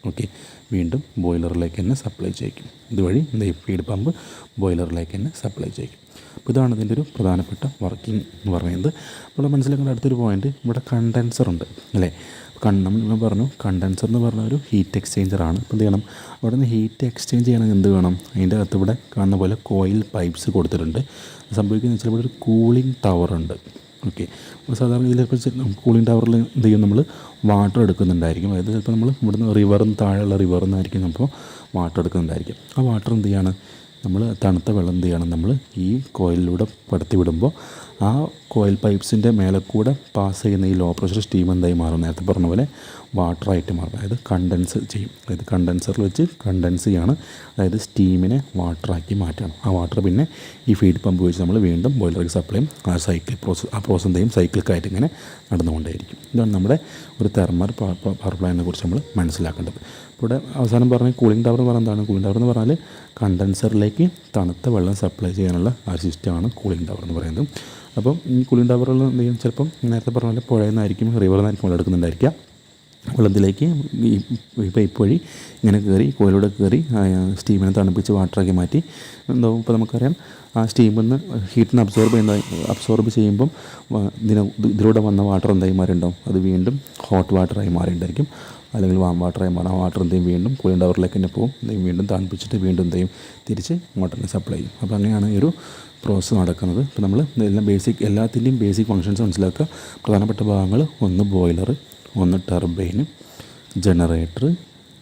S1: ഓക്കെ. വീണ്ടും ബോയിലറിലേക്ക് തന്നെ സപ്ലൈ ചെയ്യിക്കും. ഇതുവഴി എന്ത് ചെയ്യും? ഫീഡ് പമ്പ് ബോയിലറിലേക്ക് തന്നെ സപ്ലൈ ചെയ്യിക്കും. അപ്പോൾ ഇതാണ് ഇതിന്റെ ഒരു പ്രധാനപ്പെട്ട വർക്കിംഗ് എന്ന് പറയുന്നത്. അപ്പോൾ മനസ്സിലാക്കേണ്ട അടുത്തൊരു പോയിന്റ് ഇവിടെ കണ്ടൻസർ ഉണ്ട്. അല്ലേ? കൺ എന്ന് പറഞ്ഞു കണ്ടൻസർ എന്ന് പറഞ്ഞ ഒരു ഹീറ്റ് എക്സ്ചേഞ്ചർ ആണ്. അപ്പോൾ എന്ത് ചെയ്യണം? അവിടെ നിന്ന് ഹീറ്റ് എക്സ്ചേഞ്ച് ചെയ്യണമെങ്കിൽ എന്ത് വേണം? അതിന്റെ അകത്ത് ഇവിടെ കാണുന്ന പോലെ കോയിൽ പൈപ്പ്സ് കൊടുത്തിട്ടുണ്ട്. സംഭവിക്കുന്നത് വെച്ചാൽ ഇവിടെ ഒരു കൂളിംഗ് ടവർ ഉണ്ട്. ഓക്കെ അപ്പോൾ സാധാരണ ഇതിലിപ്പോൾ കൂളിംഗ് ടവറിൽ എന്ത് ചെയ്യും നമ്മൾ? വാട്ടർ എടുക്കുന്നുണ്ടായിരിക്കും. അതായത് ചിലപ്പോൾ നമ്മൾ ഇവിടുന്ന് റിവറിന് താഴെയുള്ള റിവറിൽ നിന്നായിരിക്കും നമ്മൾ വാട്ടർ എടുക്കുന്നുണ്ടായിരിക്കും. ആ വാട്ടർ എന്ത് ചെയ്യാണ്? നമ്മൾ തണുത്ത വെള്ളം എന്ത് ചെയ്യണം? നമ്മൾ ഈ കോയിലിലൂടെ പടത്തി വിടുമ്പോൾ ആ കോയിൽ പൈപ്പ്സിന്റെ മേലെ കൂടെ പാസ് ചെയ്യുന്ന ഈ ലോ പ്രഷർ സ്റ്റീം എന്തായി മാറും? നേരത്തെ പറഞ്ഞ പോലെ വാട്ടറായിട്ട് മാറും. അതായത് കണ്ടൻസ് ചെയ്യും. അതായത് കണ്ടൻസറിൽ വെച്ച് കണ്ടൻസ് ചെയ്യാണ്. അതായത് സ്റ്റീമിനെ വാട്ടറാക്കി മാറ്റണം. ആ വാട്ടർ പിന്നെ ഈ ഫീഡ് പമ്പ് വെച്ച് നമ്മൾ വീണ്ടും ബോയിലറിക്ക് സപ്ലൈ ചെയ്യും. ആ സൈക്കിൾ പ്രോസസ് ആ പ്രോസസ് എന്തെയും സൈക്കിൾക്കായിട്ട് ഇങ്ങനെ നടന്നുകൊണ്ടേയിരിക്കും. ഇതാണ് നമ്മുടെ ഒരു തെർമർ പവർ പ്ലാനിനെ കുറിച്ച് നമ്മൾ മനസ്സിലാക്കേണ്ടത്. ഇവിടെ അവസാനം പറഞ്ഞ കൂളിംഗ് ടവർ എന്ന് പറഞ്ഞാൽ എന്താണ്? കൂളിംഗ് ടവർ എന്ന് പറഞ്ഞാൽ കണ്ടൻസറിലേക്ക് തണുത്ത വെള്ളം സപ്ലൈ ചെയ്യാനുള്ള ആ സിസ്റ്റമാണ് കൂളിംഗ് ടവർ എന്ന് പറയുന്നത്. അപ്പം ഈ കൂളിംഗ് ടവറുകൾ എന്ത് ചെയ്യും? ചിലപ്പം നേരത്തെ പറഞ്ഞ പോലെ പുഴയിൽ നിന്നായിരിക്കും റിവറിൽ നിന്നായിരിക്കും വെള്ളം എടുക്കുന്നുണ്ടായിരിക്കാം വെള്ളത്തിലേക്ക് ഈ പൈപ്പ് വഴി ഇങ്ങനെ കയറി കോയിലൂടെ കയറി സ്റ്റീമിനെ തണുപ്പിച്ച് വാട്ടറാക്കി മാറ്റി. എന്തോ ഇപ്പോൾ നമുക്കറിയാം ആ സ്റ്റീമിൽ നിന്ന് ഹീറ്റിനെ അബ്സോർബ് ചെയ്യുന്ന അബ്സോർബ് ചെയ്യുമ്പം ഇതിന് ഇതിലൂടെ വന്ന വാട്ടർ എന്തായി മാറിയിട്ടുണ്ടാവും? അത് വീണ്ടും ഹോട്ട് വാട്ടറായി മാറിയിട്ടുണ്ടായിരിക്കും. അല്ലെങ്കിൽ വാം വാട്ടറായി മാറും. വാട്ടർ എന്തെയും വീണ്ടും കൂളിംഗ് ടവറിലേക്ക് തന്നെ പോകും. എന്തെയും വീണ്ടും തണുപ്പിച്ചിട്ട് വീണ്ടും എന്തെയും തിരിച്ച് മോട്ടറിനെ സപ്ലൈ ചെയ്യും. അപ്പോൾ അങ്ങനെയാണ് ഈ ഒരു പ്രോസസ്സ് നടക്കുന്നത്. അപ്പോൾ നമ്മൾ എല്ലാം ബേസിക് എല്ലാത്തിന്റെയും ബേസിക് ഫങ്ഷൻസ് മനസ്സിലാക്കുക. പ്രധാനപ്പെട്ട ഭാഗങ്ങൾ ഒന്ന് ബോയിലർ ഒന്ന് turbine generator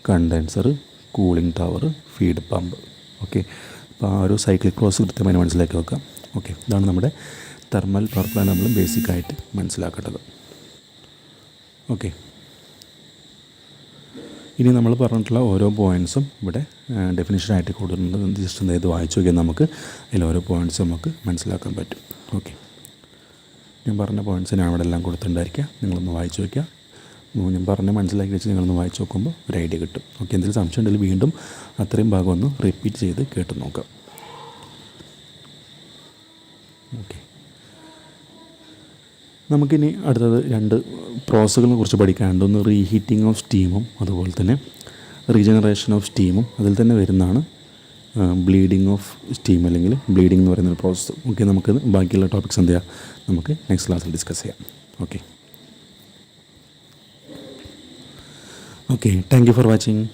S1: condenser cooling tower feed pump. Okay. അപ്പോൾ ആ ഒരു സൈക്കിൾ ക്ലോസ് കൃത്യമായി മനസ്സിലാക്കി വെക്കാം. ഓക്കെ. ഇതാണ് നമ്മുടെ തെർമൽ പവർ പ്ലാൻ നമ്മൾ ബേസിക്കായിട്ട് മനസ്സിലാക്കേണ്ടത്. ഓക്കെ. ഇനി നമ്മൾ പറഞ്ഞിട്ടുള്ള ഓരോ പോയിന്റ്സും ഇവിടെ ഡെഫിനിഷനായിട്ട് കൊടുക്കുന്നുണ്ട് ജസ്റ്റ് എന്താ ഇത് വായിച്ചു നോക്കിയാൽ നമുക്ക് അതിൽ ഓരോ പോയിന്റ്സും നമുക്ക് മനസ്സിലാക്കാൻ പറ്റും. ഓക്കെ. ഞാൻ പറഞ്ഞ പോയിന്റ്സ് ഞാൻ ഇവിടെ എല്ലാം കൊടുത്തിട്ടുണ്ടായിരിക്കുക നിങ്ങളൊന്ന് വായിച്ചു വയ്ക്കുക ഉം, ഞാൻ പറഞ്ഞ് മനസ്സിലാക്കി വെച്ച് നിങ്ങളൊന്ന് വായിച്ച് നോക്കുമ്പോൾ ഒരു ഐഡിയ കിട്ടും. ഓക്കെ എന്തെങ്കിലും സംശയം ഉണ്ടെങ്കിൽ വീണ്ടും അത്രയും ഭാഗം ഒന്ന് റിപ്പീറ്റ് ചെയ്ത് കേട്ട് നോക്കാം. ഓക്കെ. നമുക്കിനി അടുത്തത് രണ്ട് പ്രോസസ്സുകളെ കുറിച്ച് പഠിക്കാനുണ്ട് ഒന്ന് റീഹീറ്റിംഗ് ഓഫ് സ്റ്റീമും അതുപോലെ തന്നെ റീജനറേഷൻ ഓഫ് സ്റ്റീമും അതിൽ തന്നെ വരുന്നതാണ് ബ്ലീഡിങ് ഓഫ് സ്റ്റീം അല്ലെങ്കിൽ ബ്ലീഡിംഗ് എന്ന് പറയുന്ന ഒരു പ്രോസസ്സ് ഓക്കെ നമുക്ക് ബാക്കിയുള്ള ടോപ്പിക്സ് എന്ത് ചെയ്യാം? നമുക്ക് നെക്സ്റ്റ് ക്ലാസ്സിൽ ഡിസ്കസ് ചെയ്യാം. Okay. Okay thank you for watching